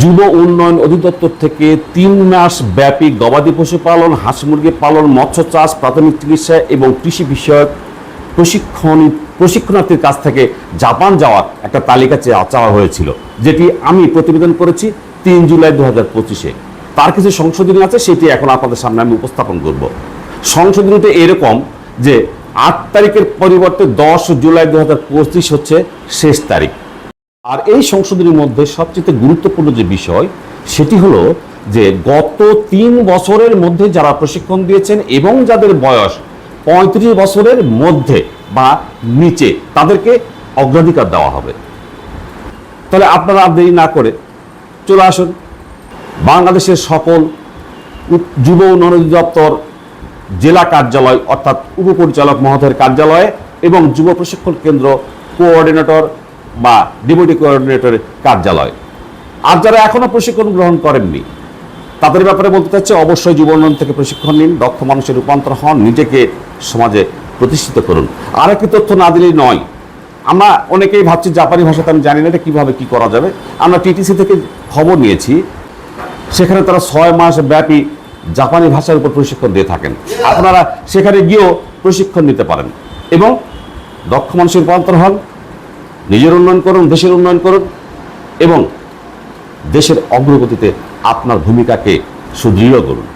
যুব উন্নয়ন অধিদপ্তর থেকে তিন মাস ব্যাপী গবাদি পশু পালন, হাঁস মুরগি পালন, মৎস্য চাষ, প্রাথমিক চিকিৎসা এবং কৃষি বিষয়ক প্রশিক্ষণ, প্রশিক্ষণার্থীর কাছ থেকে জাপান যাওয়ার একটা তালিকা চাওয়া হয়েছিল, যেটি আমি প্রতিবেদন করেছি তিন জুলাই দু হাজার পঁচিশে। তার কিছু সংশোধনী আছে, সেটি এখন আপনাদের সামনে আমি উপস্থাপন করব। সংশোধনীতে এরকম যে, আট তারিখের পরিবর্তে দশ জুলাই দু হাজার পঁচিশ হচ্ছে শেষ তারিখ। আর এই সংশোধনীর মধ্যে সবচেয়ে গুরুত্বপূর্ণ যে বিষয়, সেটি হলো যে গত তিন বছরের মধ্যে যারা প্রশিক্ষণ দিয়েছেন এবং যাদের বয়স পঁয়ত্রিশ বছরের মধ্যে বা নিচে, তাদেরকে অগ্রাধিকার দেওয়া হবে। তাহলে আপনারা দেরি না করে চলে আসুন। বাংলাদেশের সকল যুব উন্নয়ন অধিদপ্তর জেলা কার্যালয়, অর্থাৎ উপপরিচালক মহোদয়ের কার্যালয়ে এবং যুব প্রশিক্ষণ কেন্দ্র কোঅর্ডিনেটর বা ডিপুটি কোঅর্ডিনেটরের কার্যালয়। আর যারা এখনও প্রশিক্ষণ গ্রহণ করেননি, তাদের ব্যাপারে বলতে চাচ্ছি, অবশ্যই উন্নয়ন থেকে প্রশিক্ষণ নিন, দক্ষ মানুষের রূপান্তর হন, নিজেকে সমাজে প্রতিষ্ঠিত করুন। আর একটি তথ্য না দিলেই নয়, আমরা অনেকেই ভাবছি জাপানি ভাষাতে, আমি জানি না এটা কীভাবে কী করা যাবে। আমরা টিটিসি থেকে খবর নিয়েছি, সেখানে তারা ছয় মাস ব্যাপী জাপানি ভাষার উপর প্রশিক্ষণ দিয়ে থাকেন। আপনারা সেখানে গিয়েও প্রশিক্ষণ নিতে পারেন এবং দক্ষ মানুষের রূপান্তর হন নিজের উন্নয়ন করুন দেশের উন্নয়ন করুন এবং দেশের অগ্রগতিতে আপনার ভূমিকাকে সুদৃঢ় করুন।